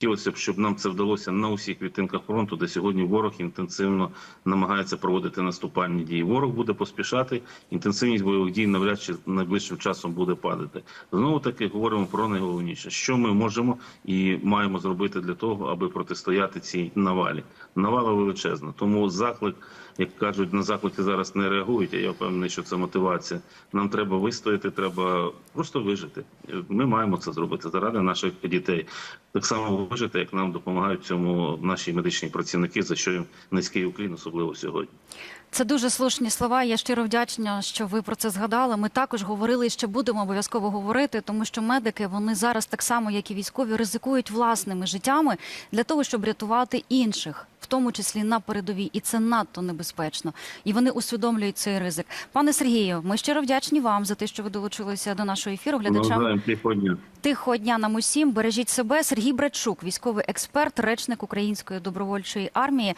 Хотілося б, щоб нам це вдалося на усіх відтинках фронту, де сьогодні ворог інтенсивно намагається проводити наступальні дії. Ворог буде поспішати, інтенсивність бойових дій навряд чи найближчим часом буде падати. Знову таки говоримо про найголовніше, що ми можемо і маємо зробити для того, аби протистояти цій навалі. Навала величезна. Тому заклик, як кажуть, на заклики зараз не реагують. а Я впевнений, що це мотивація. Нам треба вистояти, треба просто вижити. Ми маємо це зробити заради наших дітей. Так само вижити, як нам допомагають цьому наші медичні працівники, за що їм низький уклін, особливо сьогодні. Це дуже слушні слова. Я щиро вдячна, що ви про це згадали. Ми також говорили і ще будемо обов'язково говорити, тому що медики вони зараз так само, як і військові, ризикують власними життями для того, щоб рятувати інших, в тому числі на передовій, і це надто небезпечно. І вони усвідомлюють цей ризик. Пане Сергію, ми щиро вдячні вам за те, що ви долучилися до нашого ефіру. Глядачам тихого дня. тихого дня нам усім. Бережіть себе. Сергій Брачук, військовий експерт, речник Української добровольчої армії.